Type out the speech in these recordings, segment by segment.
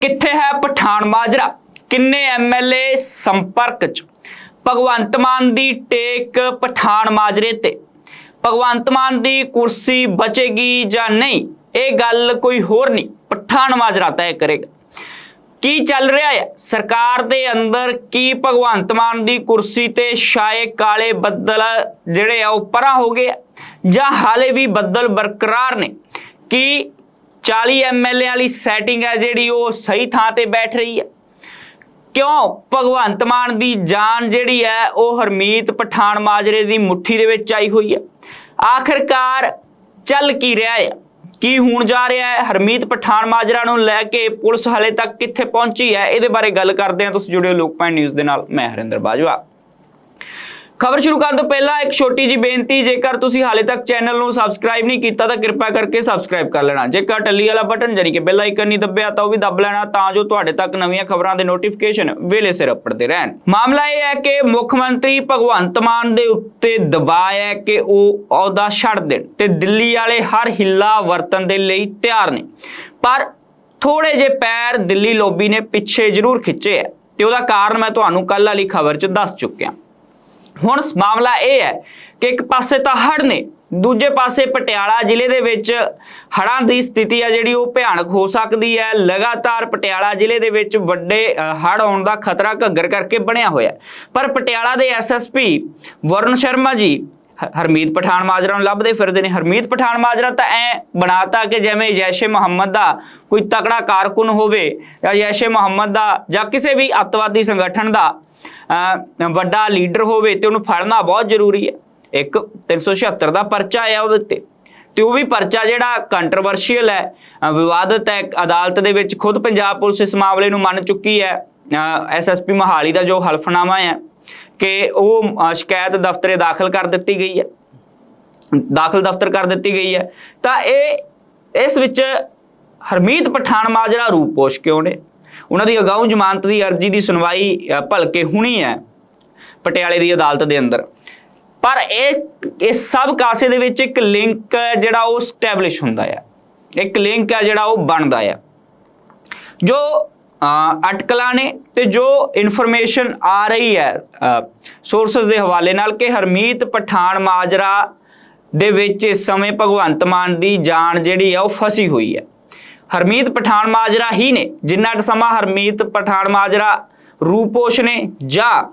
ਕਿੱਥੇ ਹੈ ਪਠਾਨ ਮਾਜਰਾ? ਕਿੰਨੇ ਐਮਐਲਏ ਸੰਪਰਕ ਚ? ਭਗਵੰਤ ਮਾਨ ਦੀ ਟੇਕ ਪਠਾਨ ਮਾਜਰੇ ਤੇ। ਭਗਵੰਤ ਮਾਨ ਦੀ ਕੁਰਸੀ ਬਚੇਗੀ ਜਾਂ ਨਹੀਂ, ਇਹ ਗੱਲ ਕੋਈ ਹੋਰ ਨਹੀਂ, ਪਠਾਨ ਮਾਜਰਾ ਤੈਅ ਕਰੇਗਾ। ਕੀ ਚੱਲ ਰਿਹਾ ਹੈ? ਸਰਕਾਰ ਦੇ ਅੰਦਰ ਕੀ ਭਗਵੰਤ ਮਾਨ ਦੀ ਕੁਰਸੀ ਤੇ ਸ਼ਾਏ ਕਾਲੇ ਬੱਦਲ ਜਿਹੜੇ ਆ ਉਹ ਪਰਾਂ ਹੋ ਗਏ ਜਾਂ ਹਾਲੇ ਵੀ ਬੱਦਲ ਬਰਕਰਾਰ ਨੇ? ਕੀ 40 ਐਮਐਲਏ ਵਾਲੀ ਸੈਟਿੰਗ ਹੈ ਜਿਹੜੀ ਉਹ ਸਹੀ ਥਾਂ ਤੇ ਬੈਠ ਰਹੀ ਹੈ। ਕਿਉਂ? ਭਗਵੰਤ ਮਾਨ ਦੀ ਜਾਨ ਜਿਹੜੀ ਹੈ ਉਹ ਹਰਮੀਤ ਪਠਾਨ ਮਾਜਰੇ ਦੀ ਮੁੱਠੀ ਦੇ ਵਿੱਚ ਆਈ ਹੋਈ ਹੈ। ਆਖਰਕਾਰ ਚੱਲ ਕੀ ਰਿਹਾ ਹੈ? ਕੀ ਹੋਣ ਜਾ ਰਿਹਾ ਹੈ? ਹਰਮੀਤ ਪਠਾਨ ਮਾਜਰਾ ਨੂੰ ਲੈ ਕੇ ਪੁਲਿਸ ਹਲੇ ਤੱਕ ਕਿੱਥੇ ਪਹੁੰਚੀ ਹੈ? ਇਹਦੇ ਬਾਰੇ ਗੱਲ ਕਰਦੇ ਹਾਂ। ਤੁਸੀਂ ਜੁੜਿਓ ਲੋਕਪਾਲ ਨਿਊਜ਼ ਦੇ ਨਾਲ। ਮੈਂ ਹਰਿੰਦਰ ਬਾਜਵਾ। ਖਬਰ ਸ਼ੁਰੂ ਕਰਨ ਤੋਂ ਪਹਿਲਾਂ ਇੱਕ ਛੋਟੀ ਜੀ ਬੇਨਤੀ, ਜੇਕਰ ਤੁਸੀਂ ਹਾਲੇ ਤੱਕ ਚੈਨਲ ਨੂੰ ਸਬਸਕ੍ਰਾਈਬ ਨਹੀਂ ਕੀਤਾ, ਤਾਂ ਕਿਰਪਾ ਕਰਕੇ ਸਬਸਕ੍ਰਾਈਬ ਕਰ ਲੈਣਾ। ਜੇਕਰ ਟੱਲੀ ਵਾਲਾ ਬਟਨ ਜਾਨੀ ਕਿ ਬੈਲ ਆਈਕਨ ਨਹੀਂ ਦੱਬਿਆ, ਤਾਂ ਉਹ ਵੀ ਦੱਬ ਲੈਣਾ, ਤਾਂ ਜੋ ਤੁਹਾਡੇ ਤੱਕ ਨਵੀਆਂ ਖਬਰਾਂ ਦੇ ਨੋਟੀਫਿਕੇਸ਼ਨ ਵੇਲੇ ਸਿਰ ਅੱਪੜਦੇ ਰਹਿਣ। ਮਾਮਲਾ ਇਹ ਹੈ ਕਿ ਮੁੱਖ ਮੰਤਰੀ ਭਗਵੰਤ ਮਾਨ ਦੇ ਉੱਤੇ ਦਬਾਅ ਹੈ ਕਿ ਉਹ ਅਹੁਦਾ ਛੱਡ ਦੇਣ ਤੇ ਦਿੱਲੀ ਵਾਲੇ ਹਰ ਹਿੱਲਾ ਵਰਤਨ ਦੇ ਲਈ ਤਿਆਰ ਨੇ। ਪਰ ਥੋੜੇ ਜੇ ਪੈਰ ਦਿੱਲੀ ਲੋਬੀ ਨੇ ਪਿੱਛੇ ਜ਼ਰੂਰ ਖਿੱਚੇ ਹੈ ਤੇ ਉਹਦਾ ਕਾਰਨ ਮੈਂ ਤੁਹਾਨੂੰ ਕੱਲ ਵਾਲੀ ਖਬਰ 'ਚ ਦੱਸ ਚੁੱਕਿਆ। ਹੁਣ ਮਾਮਲਾ ਇਹ ਹੈ ਕਿ ਇੱਕ ਪਾਸੇ ਤਾਂ ਹੜ੍ਹ ਨੇ, ਦੂਜੇ ਪਾਸੇ ਪਟਿਆਲਾ ਜ਼ਿਲ੍ਹੇ ਦੇ ਵਿੱਚ ਹੜ੍ਹਾਂ ਦੀ ਸਥਿਤੀ ਹੈ ਜਿਹੜੀ ਉਹ ਭਿਆਨਕ ਹੋ ਸਕਦੀ ਹੈ। ਲਗਾਤਾਰ ਪਟਿਆਲਾ ਜ਼ਿਲ੍ਹੇ ਦੇ ਵਿੱਚ ਵੱਡੇ ਹੜ੍ਹ ਆਉਣ ਦਾ ਖਤਰਾ ਘੱਗਰ ਕਰਕੇ ਬਣਿਆ ਹੋਇਆ। ਪਰ ਪਟਿਆਲਾ ਦੇ ਐਸਐਸਪੀ ਵਰੁਣ ਸ਼ਰਮਾ ਜੀ ਹਰਮੀਤ ਪਠਾਨ ਮਾਜਰਾ ਨੂੰ ਲੱਭਦੇ ਫਿਰਦੇ ਨੇ। ਹਰਮੀਤ ਪਠਾਨ ਮਾਜਰਾ ਤਾਂ ਐ ਬਣਾਤਾ ਕਿ ਜਿਵੇਂ ਜੈਸ਼ੇ ਮੁਹੰਮਦ ਦਾ ਕੋਈ ਤਕੜਾ ਕਾਰਕੁਨ ਹੋਵੇ ਜਾਂ ਜੈਸ਼ੇ ਮੁਹੰਮਦ ਦਾ ਜਾਂ ਕਿਸੇ ਵੀ ਅੱਤਵਾਦੀ ਸੰਗਠਨ ਦਾ ਵੱਡਾ ਲੀਡਰ ਹੋਵੇ ਤੇ ਉਹਨੂੰ ਫੜਨਾ ਬਹੁਤ ਜ਼ਰੂਰੀ ਹੈ। ਇੱਕ 376 ਦਾ ਪਰਚਾ ਆਇਆ ਉਹਦੇ ਤੇ ਤੇ ਉਹ ਵੀ ਪਰਚਾ ਜਿਹੜਾ ਕੰਟਰੋਵਰਸ਼ੀਅਲ ਹੈ ਵਿਵਾਦਤ ਹੈ ਅਦਾਲਤ ਦੇ ਵਿੱਚ ਖੁਦ ਪੰਜਾਬ ਪੁਲਿਸ ਇਸ ਮਾਮਲੇ ਨੂੰ ਮੰਨ ਚੁੱਕੀ ਹੈ। ਐਸਐਸਪੀ ਮਹਾਲੀ ਦਾ ਜੋ ਹਲਫਨਾਮਾ ਹੈ ਕਿ ਉਹ ਸ਼ਿਕਾਇਤ ਦਫ਼ਤਰੇ ਦਾਖਲ ਕਰ ਦਿੱਤੀ ਗਈ ਹੈ। ਦਾਖਲ ਦਫ਼ਤਰ ਕਰ ਦਿੱਤੀ ਗਈ ਹੈ। ਤਾਂ ਇਹ, ਇਸ ਵਿੱਚ ਹਰਮੀਤ ਪਠਾਨ ਮਾਜਰਾ ਰੂਪੋਸ਼ ਕਿਉਂ ਨੇ? ਉਹਨਾਂ ਦੀ ਅਗਾਊਂ ਜ਼ਮਾਨਤ ਦੀ ਅਰਜ਼ੀ ਦੀ ਸੁਣਵਾਈ ਭਲਕੇ ਹੁਣੀ ਹੈ ਪਟਿਆਲੇ ਦੀ ਅਦਾਲਤ ਦੇ ਅੰਦਰ। ਪਰ ਇਹ ਇਸ ਸਭ ਕਾਸੇ ਦੇ ਵਿੱਚ ਇੱਕ ਲਿੰਕ ਜਿਹੜਾ ਉਹ ਸਟੈਬਲਿਸ਼ ਹੁੰਦਾ ਹੈ ਇੱਕ ਲਿੰਕ ਹੈ ਜਿਹੜਾ ਉਹ ਬਣਦਾ ਹੈ ਜੋ ਅ, ਅਟਕਲਾਂ ਨੇ ਤੇ ਜੋ ਇਨਫੋਰਮੇਸ਼ਨ ਆ ਰਹੀ ਹੈ ਸੋਰਸਸ ਦੇ ਹਵਾਲੇ ਨਾਲ ਕਿ ਹਰਮੀਤ ਪਠਾਨ ਮਾਜਰਾ ਦੇ ਵਿੱਚ ਇਸ ਸਮੇਂ ਭਗਵੰਤ ਮਾਨ ਦੀ ਜਾਨ ਜਿਹੜੀ ਆ ਉਹ ਫਸੀ ਹੋਈ ਹੈ। ਹਰਮੀਤ ਪਠਾਨ ਮਾਜਰਾ ਹੀ ਨੇ, ਜਿੰਨਾ ਕੁ ਸਮਾਂ ਹਰਮੀਤ ਪਠਾਨ ਮਾਜਰਾ ਰੂਪੋਸ਼ ਨੇ ਜਾਂ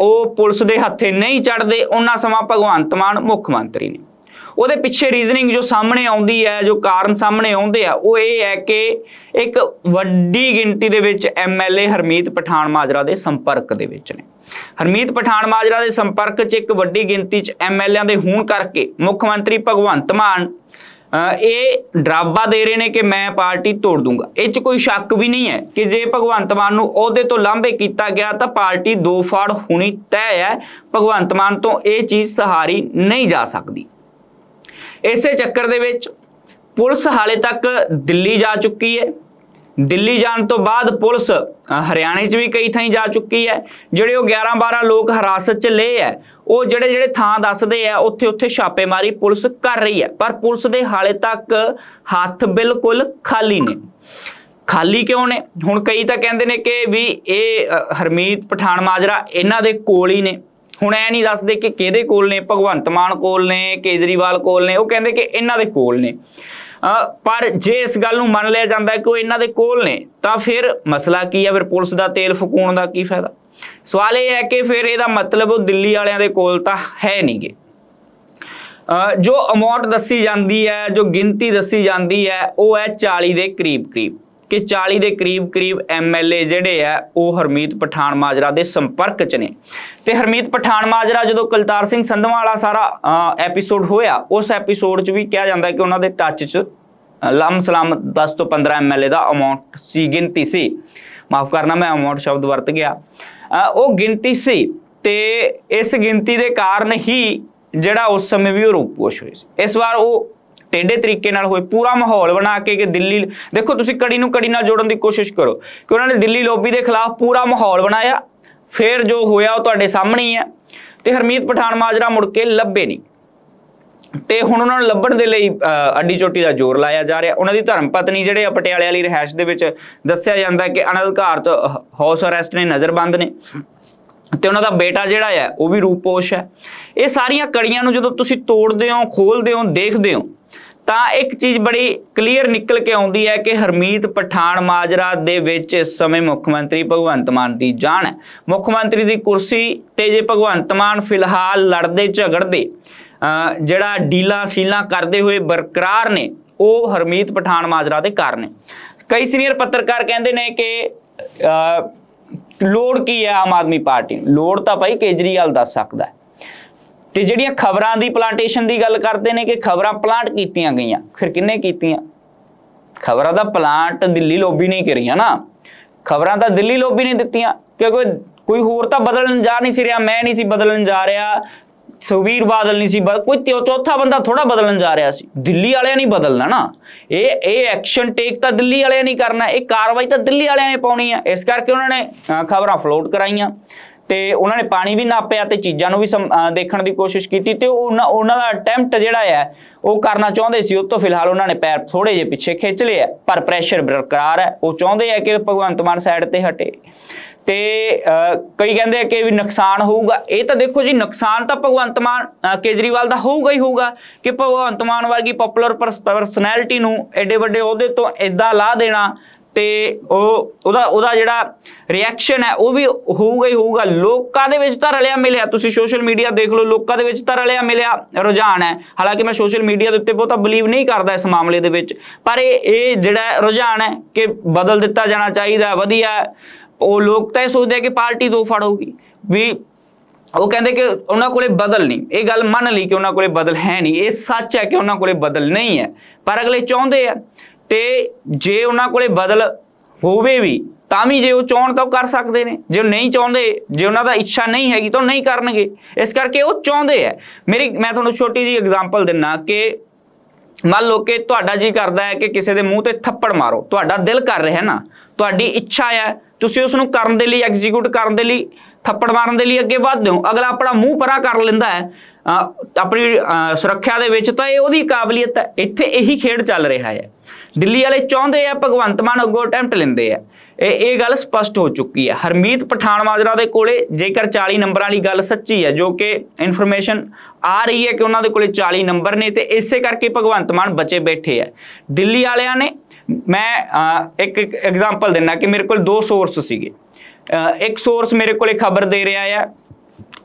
ਉਹ ਪੁਲਿਸ ਦੇ ਹੱਥੇ ਨਹੀਂ ਚੜਦੇ ਉਹਨਾਂ ਸਮਾਂ ਭਗਵੰਤ ਮਾਨ ਮੁੱਖ ਮੰਤਰੀ ਨੇ। ਉਹਦੇ ਪਿੱਛੇ ਰੀਜ਼ਨਿੰਗ ਜੋ ਸਾਹਮਣੇ ਆਉਂਦੀ ਹੈ, ਜੋ ਕਾਰਨ ਸਾਹਮਣੇ ਆਉਂਦੇ ਆ, ਉਹ ਇਹ ਹੈ ਕਿ ਇੱਕ ਵੱਡੀ ਗਿਣਤੀ ਦੇ ਵਿੱਚ ਐਮਐਲਏ ਹਰਮੀਤ ਪਠਾਨ ਮਾਜਰਾ ਦੇ ਸੰਪਰਕ ਦੇ ਵਿੱਚ ਨੇ। ਹਰਮੀਤ ਪਠਾਨ ਮਾਜਰਾ ਦੇ ਸੰਪਰਕ 'ਚ ਇੱਕ ਵੱਡੀ ਗਿਣਤੀ 'ਚ ਐਮਐਲਏਆਂ ਦੇ ਹੋਣ ਕਰਕੇ ਮੁੱਖ ਮੰਤਰੀ ਭਗਵੰਤ ਮਾਨ ਇਹ ਡਰਾਵਾ ਦੇ ਰਹੇ ਨੇ ਕਿ ਮੈਂ ਪਾਰਟੀ ਤੋੜ ਦੂੰਗਾ। ਇਹ 'ਚ ਕੋਈ ਸ਼ੱਕ ਵੀ ਨਹੀਂ ਹੈ ਕਿ ਜੇ ਭਗਵੰਤ ਮਾਨ ਨੂੰ ਅਹੁਦੇ ਤੋਂ ਲਾਂਭੇ ਕੀਤਾ ਗਿਆ ਤਾਂ ਪਾਰਟੀ ਦੋ ਫਾੜ ਹੋਣੀ ਤੈਅ ਹੈ। ਭਗਵੰਤ ਮਾਨ ਤੋਂ ਇਹ ਚੀਜ਼ ਸਹਾਰੀ ਨਹੀਂ ਜਾ ਸਕਦੀ। ਇਸੇ ਚੱਕਰ ਦੇ ਵਿੱਚ ਪੁਲਿਸ ਹਾਲੇ ਤੱਕ ਦਿੱਲੀ ਜਾ ਚੁੱਕੀ ਹੈ। ਦਿੱਲੀ ਜਾਣ ਤੋਂ ਬਾਅਦ ਪੁਲਿਸ ਹਰਿਆਣੇ 'ਚ ਵੀ ਕਈ ਥਾਈਂ ਜਾ ਚੁੱਕੀ ਹੈ। ਜਿਹੜੇ ਉਹ 11 12 ਲੋਕ ਹਿਰਾਸਤ 'ਚ ਲਏ ਹੈ ਉਹ ਜਿਹੜੇ ਜਿਹੜੇ ਥਾਂ ਦੱਸਦੇ ਆ, ਉੱਥੇ ਉੱਥੇ ਛਾਪੇਮਾਰੀ ਪੁਲਿਸ ਕਰ ਰਹੀ ਹੈ। ਪਰ ਪੁਲਿਸ ਦੇ ਹਾਲੇ ਤੱਕ ਹੱਥ ਬਿਲਕੁਲ ਖਾਲੀ ਨੇ। ਖਾਲੀ ਕਿਉਂ ਨੇ? ਹੁਣ ਕਈ ਤਾਂ ਕਹਿੰਦੇ ਨੇ ਕਿ ਵੀ ਇਹ ਹਰਮੀਤ ਪਠਾਨ ਮਾਜਰਾ ਇਹਨਾਂ ਦੇ ਕੋਲ ਹੀ ਨੇ। ਹੁਣ ਐ ਨਹੀਂ ਦੱਸਦੇ ਕਿ ਕਿਹਦੇ ਕੋਲ ਨੇ? ਭਗਵੰਤ ਮਾਨ ਕੋਲ ਨੇ, ਕੇਜਰੀਵਾਲ ਕੋਲ ਨੇ, ਉਹ ਕਹਿੰਦੇ ਕਿ ਇਹਨਾਂ ਦੇ ਕੋਲ ਨੇ। ਪਰ ਜੇ ਇਸ ਗੱਲ ਨੂੰ ਮੰਨ ਲਿਆ ਜਾਂਦਾ ਕਿ ਉਹ ਇਹਨਾਂ ਦੇ ਕੋਲ ਨੇ, ਤਾਂ ਫਿਰ ਮਸਲਾ ਕੀ ਹੈ ਫਿਰ ਪੁਲਿਸ ਦਾ ਤੇਲ ਫਕੂਣ ਦਾ ਕੀ ਫਾਇਦਾ? ਸਵਾਲ ਇਹ ਹੈ ਕਿ ਫਿਰ ਇਹਦਾ ਮਤਲਬ ਉਹ ਦਿੱਲੀ ਵਾਲਿਆਂ ਦੇ ਕੋਲ ਤਾਂ ਹੈ ਨਹੀਂਗੇ। ਅ, ਜੋ ਅਮਾਉਂਟ ਦੱਸੀ ਜਾਂਦੀ ਹੈ ਜੋ ਗਿਣਤੀ ਦੱਸੀ ਜਾਂਦੀ ਹੈ ਉਹ ਹੈ 40 ਦੇ ਕਰੀਬ ਕਰੀਬ ਕਿ 40 ਦੇ ਕਰੀਬ ਕਰੀਬ ਐਮਐਲਏ ਜਿਹੜੇ ਆ ਉਹ ਹਰਮੀਤ ਪਠਾਨ ਮਾਜਰਾ ਦੇ ਸੰਪਰਕ 'ਚ ਨੇ। ਤੇ ਹਰਮੀਤ ਪਠਾਨ ਮਾਜਰਾ ਜਦੋਂ ਕੁਲਤਾਰ ਸਿੰਘ ਸੰਧਵਾਂ ਵਾਲਾ ਸਾਰਾ ਐਪੀਸੋਡ ਹੋਇਆ ਉਸ ਐਪੀਸੋਡ 'ਚ ਵੀ ਕਿਹਾ ਜਾਂਦਾ ਕਿ ਉਹਨਾਂ ਦੇ ਟੱਚ 'ਚ ਲੰਮ ਲਮ ਸਲਾਮ 10 ਤੋਂ 15 ਐਮਐਲਏ ਦਾ ਅਮਾਉਂਟ ਸੀ ਗਿਣਤੀ ਸੀ। ਮਾਫ ਕਰਨਾ ਮੈਂ ਅਮਾਉਂਟ ਸ਼ਬਦ ਵਰਤ ਗਿਆ। ਉਹ ਗਿਣਤੀ ਸੀ ਤੇ ਇਸ ਗਿਣਤੀ ਦੇ ਕਾਰਨ ਹੀ ਜਿਹੜਾ ਉਸ ਸਮੇਂ ਵੀ ਉਹ ਰੂਪੋਸ਼ ਹੋਏ ਸੀ। ਇਸ ਵਾਰ ਉਹ ਟੇਢੇ ਤਰੀਕੇ ਨਾਲ ਹੋਏ, ਪੂਰਾ ਮਾਹੌਲ ਬਣਾ ਕੇ ਕਿ ਦਿੱਲੀ ਦੇਖੋ ਤੁਸੀਂ ਕੜੀ ਨੂੰ ਕੜੀ ਨਾਲ ਜੋੜਨ ਦੀ ਕੋਸ਼ਿਸ਼ ਕਰੋ ਕਿ ਉਹਨਾਂ ਨੇ ਦਿੱਲੀ ਲੋਬੀ ਦੇ ਖਿਲਾਫ ਪੂਰਾ ਮਾਹੌਲ ਬਣਾਇਆ, ਫਿਰ ਜੋ ਹੋਇਆ ਉਹ ਤੁਹਾਡੇ ਸਾਹਮਣੇ ਹੀ ਹੈ ਤੇ ਹਰਮੀਤ ਪਠਾਨ ਮਾਜਰਾ ਮੁੜ ਕੇ ਲੱਭੇ ਨਹੀਂ। ਤੇ ਹੁਣ ਉਹਨਾਂ ਨੂੰ ਲੱਭਣ ਦੇ ਲਈ ਅ, ਅੱਡੀ ਚੋਟੀ ਦਾ ਜ਼ੋਰ ਲਾਇਆ ਜਾ ਰਿਹਾ। ਉਹਨਾਂ ਦੀ ਧਰਮ ਪਤਨੀ ਜਿਹੜੇ ਪਟਿਆਲੇ ਵਾਲੀ ਰਿਹਾਇਸ਼ ਦੇ ਵਿੱਚ ਦੱਸਿਆ ਜਾਂਦਾ ਕਿ ਅਨਧਿਕਾਰਤ ਹਾਊਸ ਅਰੈਸਟ ਨੇ ਨਜ਼ਰਬੰਦ ਨੇ। ਤੇ ਉਹਨਾਂ ਦਾ ਬੇਟਾ ਜਿਹੜਾ ਹੈ ਉਹ ਵੀ ਰੂਪੋਸ਼ ਹੈ। ਇਹ ਸਾਰੀਆਂ ਕੜੀਆਂ ਨੂੰ ਜਦੋਂ ਤੁਸੀਂ ਤੋੜਦੇ ਹੋ ਖੋਲਦੇ ਹੋ ਦੇਖਦੇ ਹੋ ਤਾਂ ਇੱਕ ਚੀਜ਼ ਬੜੀ ਕਲੀਅਰ ਨਿਕਲ ਕੇ ਆਉਂਦੀ ਹੈ ਕਿ ਹਰਮੀਤ ਪਠਾਨ ਮਾਜਰਾ ਦੇ ਵਿੱਚ ਇਸ ਸਮੇਂ ਮੁੱਖ ਮੰਤਰੀ ਭਗਵੰਤ ਮਾਨ ਦੀ ਜਾਨ ਹੈ। ਮੁੱਖ ਮੰਤਰੀ ਦੀ ਕੁਰਸੀ ਤੇ ਜੇ ਭਗਵੰਤ ਮਾਨ ਫਿਲਹਾਲ ਲੜਦੇ ਝਗੜਦੇ ਜਿਹੜਾ ਡੀਲਾ ਸ਼ੀਲਾ ਕਰਦੇ ਹੋਏ ਬਰਕਰਾਰ ਨੇ, ਉਹ ਹਰਮੀਤ ਪਠਾਨ ਮਾਜਰਾ ਦੇ ਕਾਰਨ ਨੇ। ਕਈ ਸੀਨੀਅਰ ਪੱਤਰਕਾਰ ਕਹਿੰਦੇ ਨੇ ਕਿ ਲੋੜ ਕੀ ਹੈ ਆਮ ਆਦਮੀ ਪਾਰਟੀ ਲੋੜ ਤਾਂ ਭਾਈ ਕੇਜਰੀਵਾਲ ਦੱਸ ਸਕਦਾ ਤੇ ਜਿਹੜੀਆਂ ਖਬਰਾਂ ਦੀ ਪਲਾਂਟੇਸ਼ਨ ਦੀ ਗੱਲ ਕਰਦੇ ਨੇ ਕਿ ਖਬਰਾਂ ਪਲਾਂਟ ਕੀਤੀਆਂ ਗਈਆਂ, ਫਿਰ ਕਿੰਨੇ ਕੀਤੀਆਂ? ਖਬਰਾਂ ਦਾ ਪਲਾਂਟ ਦਿੱਲੀ ਲੋਬੀ ਨਹੀਂ ਕਰੀਆਂ ਨਾ ਖਬਰਾਂ ਤਾਂ ਦਿੱਲੀ ਲੋਬੀ ਨੇ ਦਿੱਤੀਆਂ, ਕਿਉਂਕਿ ਕੋਈ ਹੋਰ ਤਾਂ ਬਦਲਣ ਜਾ ਨਹੀਂ ਸੀ ਰਿਹਾ, ਮੈਂ ਨਹੀਂ ਸੀ ਬਦਲਣ ਜਾ ਰਿਹਾ। ਸੁਖਬੀਰ ਬਾਦਲ ਨਹੀਂ ਸੀ ਬਦ- ਕੋਈ ਚੌਥਾ ਬੰਦਾ ਥੋੜਾ ਬਦਲਣ ਜਾ ਰਿਹਾ ਸੀ। ਦਿੱਲੀ ਵਾਲਿਆਂ ਨਹੀਂ ਬਦਲਣਾ ਨਾ। ਇਹ ਇਹ ਐਕਸ਼ਨ ਟੇਕ ਤਾਂ ਦਿੱਲੀ ਵਾਲਿਆਂ ਨਹੀਂ ਕਰਨਾ। ਇਹ ਕਾਰਵਾਈ ਤਾਂ ਦਿੱਲੀ ਵਾਲਿਆਂ ਨੇ ਪਾਉਣੀ ਆ। ਇਸ ਕਰਕੇ ਉਹਨਾਂ ਨੇ ਖਬਰਾਂ ਫਲੋਟ ਕਰਾਈਆਂ। ਤੇ ਉਹਨਾਂ ਨੇ ਪਾਣੀ ਵੀ ਨਾਪਿਆ ਤੇ ਚੀਜ਼ਾਂ ਨੂੰ ਵੀ ਦੇਖਣ ਦੀ ਕੋਸ਼ਿਸ਼ ਕੀਤੀ ਤੇ ਉਹਨਾਂ ਉਹਨਾਂ ਦਾ ਅਟੈਂਪਟ ਜਿਹੜਾ ਹੈ ਉਹ ਕਰਨਾ ਚਾਹੁੰਦੇ ਸੀ। ਉਹ ਤੋਂ ਫਿਲਹਾਲ ਉਹਨਾਂ ਨੇ ਪੈਰ ਥੋੜੇ ਜਿਹੇ ਪਿੱਛੇ ਖਿੱਚ ਲਏ ਪਰ ਪ੍ਰੈਸ਼ਰ ਬਰਕਰਾਰ ਹੈ ਉਹ ਚਾਹੁੰਦੇ ਆ ਕਿ ਭਗਵੰਤ ਮਾਨ ਸਾਈਡ ਤੇ ਹਟੇ। ਤੇ ਕਈ ਕਹਿੰਦੇ ਕਿ ਵੀ ਨੁਕਸਾਨ ਹੋਊਗਾ। ਇਹ ਤਾਂ ਦੇਖੋ ਜੀ, ਨੁਕਸਾਨ ਤਾਂ ਭਗਵੰਤ ਮਾਨ ਕੇਜਰੀਵਾਲ ਦਾ ਹੋਊਗਾ ਹੀ ਹੋਊਗਾ ਕਿ ਭਗਵੰਤ ਮਾਨ ਵਰਗੀ ਪਪੂਲਰ ਪਰਸਨੈਲਿਟੀ ਨੂੰ ਐਡੇ ਵੱਡੇ ਅਹੁਦੇ ਤੋਂ ਇਦਾਂ ਲਾ ਦੇਣਾ ਤੇ ਉਹ, ਉਹਦਾ ਉਹਦਾ ਜਿਹੜਾ ਰਿਐਕਸ਼ਨ ਹੈ, ਉਹ ਵੀ ਹੋਊਗਾ ਹੀ ਹੋਊਗਾ। ਲੋਕਾਂ ਦੇ ਵਿੱਚ ਤਾਂ ਰਲਿਆ ਮਿਲਿਆ। ਤੁਸੀਂ ਸੋਸ਼ਲ ਮੀਡੀਆ ਦੇਖ ਲਓ, ਲੋਕਾਂ ਦੇ ਵਿੱਚ ਤਾਂ ਰਲਿਆ ਮਿਲਿਆ ਰੁਝਾਨ ਹੈ। ਹਾਲਾਂਕਿ ਮੈਂ ਸੋਸ਼ਲ ਮੀਡੀਆ ਦੇ ਉੱਤੇ ਬਹੁਤਾ ਬਲੀਵ ਨਹੀਂ ਕਰਦਾ ਇਸ ਮਾਮਲੇ ਦੇ ਵਿੱਚ। ਪਰ ਇਹ ਇਹ ਜਿਹੜਾ ਰੁਝਾਨ ਹੈ ਕਿ ਬਦਲ ਦਿੱਤਾ ਜਾਣਾ ਚਾਹੀਦਾ, ਵਧੀਆ। ਉਹ ਲੋਕ ਤਾਂ ਇਹ ਸੋਚਦੇ ਆ ਕਿ ਪਾਰਟੀ ਦੋ ਫੜੋਗੀ ਵੀ ਉਹ ਕਹਿੰਦੇ ਕਿ ਉਹਨਾਂ ਕੋਲੇ ਬਦਲ ਨਹੀਂ। ਇਹ ਗੱਲ ਮੰਨ ਲਈ ਕਿ ਉਹਨਾਂ ਕੋਲੇ ਬਦਲ ਹੈ ਨਹੀਂ। ਇਹ ਸੱਚ ਹੈ ਕਿ ਉਹਨਾਂ ਕੋਲੇ ਬਦਲ ਨਹੀਂ ਹੈ। ਪਰ ਅਗਲੇ ਚਾਹੁੰਦੇ ਆ ਤੇ ਜੇ ਉਹਨਾਂ ਕੋਲੇ ਬਦਲ ਹੋਵੇ ਵੀ, ਤਾਂ ਵੀ ਜੇ ਉਹ ਚਾਹਣ ਤਾਂ ਉਹ ਕਰ ਸਕਦੇ ਨੇ। ਜੇ ਉਹ ਨਹੀਂ ਚਾਹੁੰਦੇ, ਜੇ ਉਹਨਾਂ ਦਾ ਇੱਛਾ ਨਹੀਂ ਹੈਗੀ ਤਾਂ ਉਹ ਨਹੀਂ ਕਰਨਗੇ। ਇਸ ਕਰਕੇ ਉਹ ਚਾਹੁੰਦੇ ਆ। ਮੇਰੀ, ਮੈਂ ਤੁਹਾਨੂੰ ਛੋਟੀ ਜੀ ਐਗਜ਼ਾਮਪਲ ਦਿੰਨਾ ਕਿ ਮੰਨ ਲਓ ਕਿ ਤੁਹਾਡਾ ਜੀ ਕਰਦਾ ਹੈ ਕਿ ਕਿਸੇ ਦੇ ਮੂੰਹ ਤੇ ਥੱਪੜ ਮਾਰੋ, ਤੁਹਾਡਾ ਦਿਲ ਕਰ ਰਿਹਾ ਨਾ, ਤੁਹਾਡੀ ਇੱਛਾ ਹੈ, ਤੁਸੀਂ ਉਸ ਨੂੰ ਕਰਨ ਦੇ ਲਈ ਐਗਜ਼ੀਕਿਊਟ ਕਰਨ ਦੇ ਲਈ ਥੱਪੜ ਮਾਰਨ ਦੇ ਲਈ ਅੱਗੇ ਵਧਦੇ ਹੋ, ਅਗਲਾ ਆਪਣਾ ਮੂੰਹ ਪਰਾਂ ਕਰ ਲੈਂਦਾ ਹੈ, ਅਹ, ਆਪਣੀ, ਅਹ, ਸੁਰੱਖਿਆ ਦੇ ਵਿੱਚ, ਤਾਂ ਇਹ ਉਹਦੀ ਕਾਬਲੀਅਤ ਹੈ, ਇੱਥੇ ਇਹੀ ਖੇਡ ਚੱਲ ਰਿਹਾ ਹੈ। ਦਿੱਲੀ ਵਾਲੇ ਚਾਹੁੰਦੇ ਆ, ਭਗਵੰਤ ਮਾਨ ਅੱਗੋਂ ਅਟੈਂਪਟ ਲੈਂਦੇ ਆ। ਇਹ ਇਹ ਗੱਲ ਸਪਸ਼ਟ ਹੋ ਚੁੱਕੀ ਹੈ। ਹਰਮੀਤ ਪਠਾਨ ਮਾਜਰਾ ਦੇ ਕੋਲੇ ਜੇਕਰ 40 ਨੰਬਰਾਂ ਵਾਲੀ ਗੱਲ ਸੱਚੀ ਹੈ, ਜੋ ਕਿ ਇਨਫੋਰਮੇਸ਼ਨ ਆ ਰਹੀ ਹੈ ਕਿ ਉਹਨਾਂ ਦੇ ਕੋਲੇ 40 ਨੰਬਰ ਨੇ, ਤੇ ਇਸੇ ਕਰਕੇ ਭਗਵੰਤ ਮਾਨ ਬਚੇ ਬੈਠੇ ਆ ਦਿੱਲੀ ਵਾਲਿਆਂ ਨੇ, ਮੈਂ ਇੱਕ ਐਗਜ਼ਾਮਪਲ ਦਿੰਦਾ ਕਿ ਮੇਰੇ ਕੋਲ ਦੋ ਸੋਰਸ ਸੀਗੇ। ਇੱਕ ਸੋਰਸ ਮੇਰੇ ਕੋਲੇ ਖਬਰ ਦੇ ਰਿਹਾ ਆ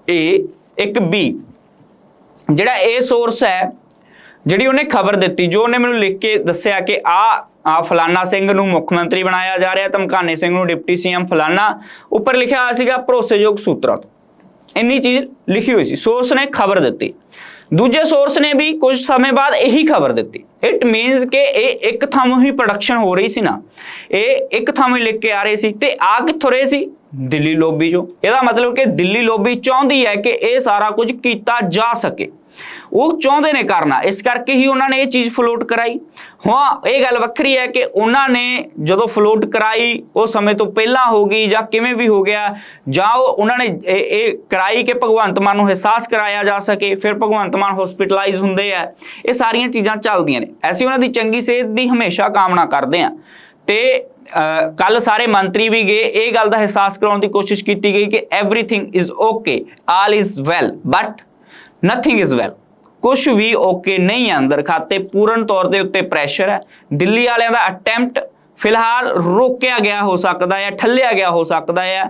ਏ ਇੱਕ ਬੀ ਜਿਹੜਾ ਇਹ ਸੋਰਸ ਹੈ, ਜਿਹੜੀ ਉਹਨੇ ਖਬਰ ਦਿੱਤੀ, ਜੋ ਉਹਨੇ ਮੈਨੂੰ ਲਿਖ ਕੇ ਦੱਸਿਆ ਕਿ ਆ ਆ ਫਲਾਨਾ ਸਿੰਘ ਨੂੰ ਮੁੱਖ ਮੰਤਰੀ ਬਣਾਇਆ ਜਾ ਰਿਹਾ, ਧਮਕਾਨੇ ਸਿੰਘ ਨੂੰ ਡਿਪਟੀ ਸੀਐਮ ਫਲਾਨਾ। ਉੱਪਰ ਲਿਖਿਆ ਹੋਇਆ ਸੀਗਾ, ਭਰੋਸੇਯੋਗ ਸੂਤਰਾਂ। ਤੋਂ ਇੰਨੀ ਚੀਜ਼ ਲਿਖੀ ਹੋਈ ਸੀ ਸੋਰਸ ਨੇ ਖਬਰ ਦਿੱਤੀ। ਦੂਜੇ ਸੋਰਸ ਨੇ ਵੀ ਕੁਝ ਸਮੇਂ ਬਾਅਦ ਇਹੀ ਖਬਰ ਦਿੱਤੀ। ਇਟ ਮੀਨਸ ਕਿ ਇਹ ਇੱਕ ਥਾਂ ਹੀ ਪ੍ਰੋਡਕਸ਼ਨ ਹੋ ਰਹੀ ਸੀ ਨਾ। ਇਹ ਇੱਕ ਥਾਂ ਹੀ ਲਿਖ ਕੇ ਆ ਰਹੇ ਸੀ ਤੇ ਆ ਕਿੱਥੋਂ ਰਹੇ ਸੀ? ਦਿੱਲੀ ਲੋਬੀ ਚੋਂ। ਇਹਦਾ ਮਤਲਬ ਕਿ ਦਿੱਲੀ ਲੋਬੀ ਚਾਹੁੰਦੀ ਹੈ ਕਿ ਇਹ ਸਾਰਾ ਕੁਝ ਕੀਤਾ ਜਾ ਸਕੇ। ਉਹ ਚਾਹੁੰਦੇ ਨੇ ਕਰਨਾ। ਇਸ ਕਰਕੇ ਹੀ ਉਹਨਾਂ ਨੇ ਇਹ ਚੀਜ਼ ਫਲੋਟ ਕਰਾਈ। ਹਾਂ, ਇਹ ਗੱਲ ਵੱਖਰੀ ਹੈ ਕਿ ਉਹਨਾਂ ਨੇ ਜਦੋਂ ਫਲੋਟ ਕਰਾਈ, ਉਹ ਸਮੇਂ ਤੋਂ ਪਹਿਲਾਂ ਹੋ ਗਈ ਜਾਂ ਕਿਵੇਂ ਵੀ ਹੋ ਗਿਆ, ਜਾਂ ਉਹ ਉਹਨਾਂ ਨੇ ਇਹ ਕਰਾਈ ਕਿ ਭਗਵੰਤ ਮਾਨ ਨੂੰ ਅਹਿਸਾਸ ਕਰਾਇਆ ਜਾ ਸਕੇ, ਫਿਰ ਭਗਵੰਤ ਮਾਨ ਹਸਪੀਟਲਾਈਜ਼ ਹੁੰਦੇ ਆ। ਇਹ ਸਾਰੀਆਂ ਚੀਜ਼ਾਂ ਚੱਲਦੀਆਂ ਨੇ। ਅਸੀਂ ਉਹਨਾਂ ਦੀ ਚੰਗੀ ਸਿਹਤ ਦੀ ਹਮੇਸ਼ਾ ਕਾਮਨਾ ਕਰਦੇ ਆ। ਤੇ ਕੱਲ ਸਾਰੇ ਮੰਤਰੀ ਵੀ ਗਏ, ਇਹ ਗੱਲ ਦਾ ਅਹਿਸਾਸ ਕਰਾਉਣ ਦੀ ਕੋਸ਼ਿਸ਼ ਕੀਤੀ ਗਈ ਕਿ everything is okay all is well but nothing is well ਕੁਝ ਵੀ ਓਕੇ ਨਹੀਂ ਹੈ ਅੰਦਰ। ਖਾਤੇ ਪੂਰਨ ਤੌਰ ਦੇ ਉੱਤੇ ਪ੍ਰੈਸ਼ਰ ਹੈ। ਦਿੱਲੀ ਵਾਲਿਆਂ ਦਾ ਅਟੈਂਪਟ ਫਿਲਹਾਲ ਰੋਕਿਆ ਗਿਆ ਹੋ ਸਕਦਾ ਹੈ ਠੱਲਿਆ ਗਿਆ ਹੋ ਸਕਦਾ ਹੈ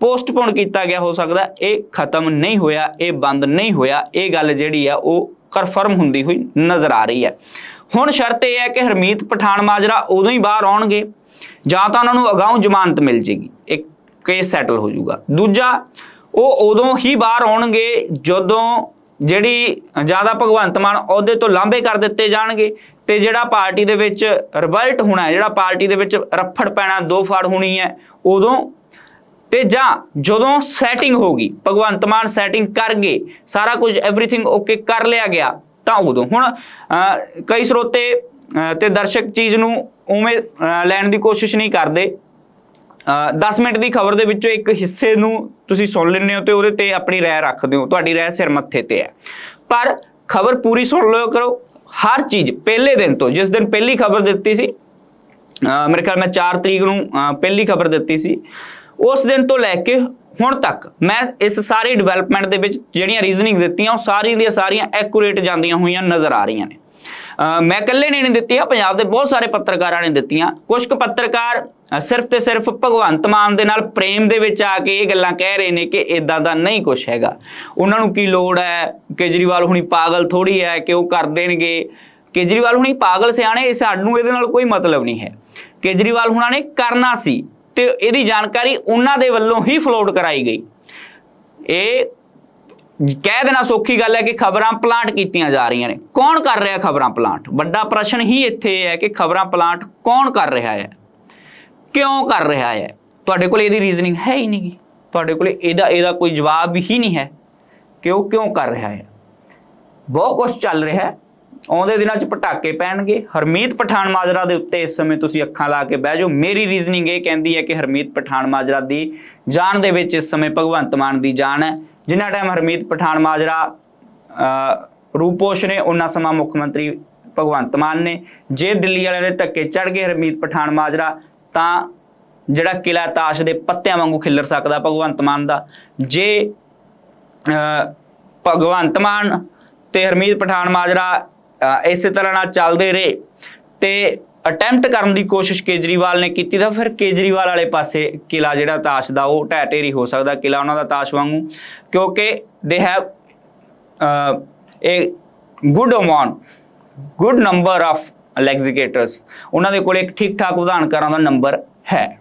ਪੋਸਟਪੋਨ ਕੀਤਾ ਗਿਆ ਹੋ ਸਕਦਾ ਹੈ। ਇਹ ਖਤਮ ਨਹੀਂ ਹੋਇਆ, ਇਹ ਬੰਦ ਨਹੀਂ ਹੋਇਆ। ਇਹ ਗੱਲ ਜਿਹੜੀ ਆ, ਉਹ ਕਨਫਰਮ ਹੁੰਦੀ ਹੋਈ ਨਜ਼ਰ ਆ ਰਹੀ ਹੈ। ਹੁਣ ਸ਼ਰਤ ਇਹ ਹੈ ਕਿ ਹਰਮੀਤ ਪਠਾਨ ਮਾਜਰਾ ਉਦੋਂ ਹੀ ਬਾਹਰ ਆਉਣਗੇ, ਜਾਂ ਤਾਂ ਉਹਨਾਂ ਨੂੰ ਅਗਾਊਂ ਜ਼ਮਾਨਤ ਮਿਲ ਜੇਗੀ। ਇੱਕ ਕੇਸ ਸੈਟਲ ਹੋ ਜਾਊਗਾ। ਦੂਜਾ, ਉਹ ਉਦੋਂ ਹੀ ਬਾਹਰ ਆਉਣਗੇ ਜਦੋਂ ਜਿਹੜੀ ਜ਼ਿਆਦਾ ਭਗਵੰਤ ਮਾਨ ਅਹੁਦੇ ਤੋਂ ਲਾਂਭੇ ਕਰ ਦਿੱਤੇ ਜਾਣਗੇ ਤੇ ਜਿਹੜਾ ਪਾਰਟੀ ਦੇ ਵਿੱਚ ਰਿਵਲਟ ਹੋਣਾ ਹੈ ਜਿਹੜਾ ਪਾਰਟੀ ਦੇ ਵਿੱਚ ਰੱਫੜ ਪੈਣਾ ਦੋ ਫਾੜ ਹੋਣੀ ਹੈ ਉਦੋਂ ਤੇ ਜਾਂ ਜਦੋਂ ਸੈਟਿੰਗ ਹੋਗੀ ਭਗਵੰਤ ਮਾਨ ਸੈਟਿੰਗ ਕਰ ਗਏ ਸਾਰਾ ਕੁਝ ਐਵਰੀਥਿੰਗ ਓਕੇ ਕਰ ਲਿਆ ਗਿਆ ਤਾਂ ਉਦੋਂ। ਹੁਣ ਅਹ, ਕਈ ਸਰੋਤੇ ਤੇ ਦਰਸ਼ਕ ਚੀਜ਼ ਨੂੰ ਉਵੇਂ ਲੈਣ ਦੀ ਕੋਸ਼ਿਸ਼ ਨਹੀਂ ਕਰਦੇ। 10 ਮਿੰਟ ਦੀ ਖਬਰ ਦੇ ਵਿੱਚੋਂ ਇੱਕ ਹਿੱਸੇ ਨੂੰ ਤੁਸੀਂ ਸੁਣ ਲੈਂਦੇ ਹੋ ਤੇ ਉਹਦੇ ਤੇ ਆਪਣੀ ਰਾਏ ਰੱਖਦੇ ਹੋ ਤੁਹਾਡੀ ਰਾਏ ਸਿਰ ਮੱਥੇ ਤੇ ਹੈ। ਪਰ ਖਬਰ ਪੂਰੀ ਸੁਣ ਲਿਓ ਕਰੋ। ਹਰ ਚੀਜ਼ ਪਹਿਲੇ ਦਿਨ ਤੋਂ, ਜਿਸ ਦਿਨ ਪਹਿਲੀ ਖਬਰ ਦਿੱਤੀ ਸੀ ਮੇਰੇ ਖਿਆਲ ਮੈਂ 4 ਤਰੀਕ ਨੂੰ ਪਹਿਲੀ ਖਬਰ ਦਿੱਤੀ ਸੀ, ਉਸ ਦਿਨ ਤੋਂ ਲੈ ਕੇ ਹੁਣ ਤੱਕ ਮੈਂ ਇਸ ਸਾਰੀ ਡਿਵੈਲਪਮੈਂਟ ਦੇ ਵਿੱਚ ਜਿਹੜੀਆਂ ਰੀਜ਼ਨਿੰਗ ਦਿੱਤੀਆਂ, ਉਹ ਸਾਰੀਆਂ ਦੀਆਂ ਸਾਰੀਆਂ ਐਕੂਰੇਟ ਜਾਂਦੀਆਂ ਹੋਈਆਂ ਨਜ਼ਰ ਆ ਰਹੀਆਂ ਨੇ। ਮੈਂ ਇਕੱਲੇ ਨੇ ਨਹੀਂ ਦਿੱਤੀਆਂ, ਪੰਜਾਬ ਦੇ ਬਹੁਤ ਸਾਰੇ ਪੱਤਰਕਾਰਾਂ ਨੇ ਦਿੱਤੀਆਂ। ਕੁਝ ਕੁ ਪੱਤਰਕਾਰ ਸਿਰਫ ਤੇ ਸਿਰਫ ਭਗਵੰਤ ਮਾਨ ਦੇ ਨਾਲ ਪ੍ਰੇਮ ਦੇ ਵਿੱਚ ਆ ਕੇ ਇਹ ਗੱਲਾਂ ਕਹਿ ਰਹੇ ਨੇ ਕਿ ਇਦਾਂ ਦਾ ਨਹੀਂ ਕੁਝ ਹੈਗਾ। ਉਹਨਾਂ ਨੂੰ ਕੀ ਲੋੜ ਹੈ? ਕੇਜਰੀਵਾਲ ਹੁਣੀ ਪਾਗਲ ਥੋੜੀ ਹੈ ਕਿ ਉਹ ਕਰ ਦੇਣਗੇ? ਕੇਜਰੀਵਾਲ ਹੁਣੀ ਪਾਗਲ ਸਿਆਣੇ ਸਾਨੂੰ ਇਹਦੇ ਨਾਲ ਕੋਈ ਮਤਲਬ ਨਹੀਂ ਹੈ। ਕੇਜਰੀਵਾਲ ਹੁਣਾਂ ਨੇ ਕਰਨਾ ਸੀ ਤੇ ਇਹਦੀ ਜਾਣਕਾਰੀ ਉਹਨਾਂ ਦੇ ਵੱਲੋਂ ਹੀ ਫਲੋਟ ਕਰਾਈ ਗਈ। ਇਹ ਕਹਿ ਦੇਣਾ ਸੌਖੀ ਗੱਲ ਹੈ ਕਿ ਖਬਰਾਂ ਪਲਾਂਟ ਕੀਤੀਆਂ ਜਾ ਰਹੀਆਂ ਨੇ। ਕੌਣ ਕਰ ਰਿਹਾ ਖਬਰਾਂ ਪਲਾਂਟ? ਵੱਡਾ ਪ੍ਰਸ਼ਨ ਹੀ ਇੱਥੇ ਹੈ ਕਿ ਖਬਰਾਂ ਪਲਾਂਟ ਕੌਣ ਕਰ ਰਿਹਾ ਹੈ? ਕਿਉਂ ਕਰ ਰਿਹਾ ਹੈ? ਤੁਹਾਡੇ ਕੋਲ ਇਹਦੀ ਰੀਜ਼ਨਿੰਗ ਹੈ ਹੀ ਨਹੀਂ ਤੁਹਾਡੇ ਕੋਲ ਇਹਦਾ ਇਹਦਾ ਕੋਈ ਜਵਾਬ ਹੀ ਨਹੀਂ ਹੈ ਕਿ ਉਹ ਕਿਉਂ ਕਰ ਰਿਹਾ ਹੈ। ਬਹੁਤ ਕੁਝ ਚੱਲ ਰਿਹਾ ਹੈ। ਆਉਂਦੇ ਦਿਨਾਂ 'ਚ ਪਟਾਕੇ ਪੈਣਗੇ। ਹਰਮੀਤ ਪਠਾਨ ਮਾਜਰਾ ਦੇ ਉੱਤੇ ਇਸ ਸਮੇਂ ਤੁਸੀਂ ਅੱਖਾਂ ਲਾ ਕੇ ਬਹਿ ਜਾਓ। ਮੇਰੀ ਰੀਜ਼ਨਿੰਗ ਇਹ ਕਹਿੰਦੀ ਹੈ ਕਿ ਹਰਮੀਤ ਪਠਾਨ ਮਾਜਰਾ ਦੀ ਜਾਨ ਦੇ ਵਿੱਚ ਇਸ ਸਮੇਂ ਭਗਵੰਤ ਮਾਨ ਦੀ ਜਾਨ ਹੈ। ਜਿੰਨਾ ਟਾਈਮ ਹਰਮੀਤ ਪਠਾਨ ਮਾਜਰਾ ਅਹ, ਰੂਪੋਸ਼ ਨੇ ਉਹਨਾਂ ਸਮਾਂ ਮੁੱਖ ਮੰਤਰੀ ਭਗਵੰਤ ਮਾਨ ਨੇ। ਜੇ ਦਿੱਲੀ ਵਾਲਿਆਂ ਦੇ ਧੱਕੇ ਚੜ ਗਏ ਹਰਮੀਤ ਪਠਾਨ ਮਾਜਰਾ ਤਾਂ ਜਿਹੜਾ ਕਿਲਾ ਤਾਸ਼ ਦੇ ਪੱਤਿਆਂ ਵਾਂਗੂ ਖਿੱਲਰ ਸਕਦਾ ਭਗਵੰਤ ਮਾਨ ਦਾ। ਜੇ ਅਹ ਭਗਵੰਤ ਮਾਨ ਤੇ ਹਰਮੀਤ ਪਠਾਨ ਮਾਜਰਾ ਇਸੇ ਤਰ੍ਹਾਂ ਨਾਲ ਚੱਲਦੇ ਰਹੇ। ਤੇ ਅਟੈਂਪਟ ਕਰਨ ਦੀ ਕੋਸ਼ਿਸ਼ ਕੇਜਰੀਵਾਲ ਨੇ ਕੀਤੀ ਤਾਂ ਫਿਰ ਕੇਜਰੀਵਾਲ ਵਾਲੇ ਪਾਸੇ ਕਿਲਾ ਜਿਹੜਾ ਤਾਸ਼ ਦਾ, ਉਹ ਢਹਿ ਢੇਰੀ ਹੋ ਸਕਦਾ, ਕਿਲਾ ਉਹਨਾਂ ਦਾ ਤਾਸ਼ ਵਾਂਗੂ। ਕਿਉਂਕਿ they have a good amount good number of ਲੈਗਜ਼ੀਕੇਟਰਸ ਉਹਨਾਂ ਦੇ ਕੋਲ ਇੱਕ ਠੀਕ ਠਾਕ ਉਦਾਹਰਣਕਾਰਾਂ ਦਾ ਨੰਬਰ ਹੈ।